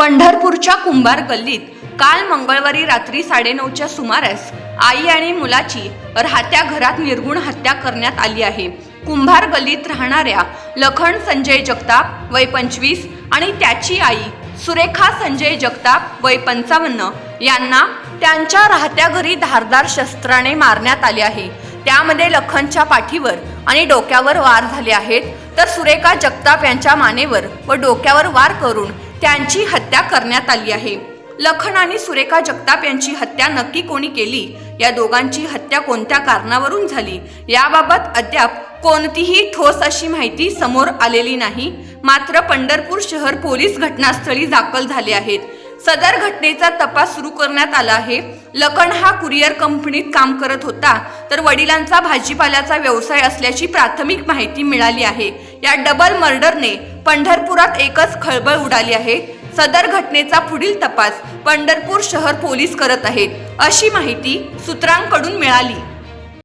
पंढरपूरच्या कुंभार गल्लीत काल मंगळवारी रात्री साडेनऊच्या सुमारास आई आणि मुलाची राहत्या घरात निर्गुण हत्या करण्यात आली आहे. कुंभार गल्लीत राहणाऱ्या लखन संजय जगताप वय पंचवीस आणि त्याची आई सुरेखा संजय जगताप वय पंचावन्न यांना त्यांच्या राहत्या घरी धारदार शस्त्राने मारण्यात आले आहे. त्यामध्ये लखनच्या पाठीवर आणि डोक्यावर वार झाले आहेत. तर सुरेखा जगताप यांच्या मानेवर व डोक्यावर वार करून त्यांची हत्या करण्यात आली आहे. लखन आणि सुरेखा जगताप यांची हत्या नक्की कोणी केली? या दोघांची हत्या कोणत्या कारणावरून झाली? याबाबत अद्याप कोणतीही ठोस अशी माहिती समोर आलेली नाही. मात्र पंढरपूर शहर पोलीस घटनास्थळी दाखल झाले आहेत. सदर घटनेचा तपास सुरू करण्यात आला आहे. लखन हा कुरिअर कंपनीत काम करत होता. तर वडिलांचा भाजीपाल्याचा व्यवसाय असल्याची प्राथमिक माहिती मिळाली आहे. या डबल मर्डरने पंढरपुरात एकच खळबळ उडाली आहे. सदर घटनेचा पुढील तपास पंढरपूर शहर पोलीस करत आहेत अशी माहिती सूत्रांकडून मिळाली.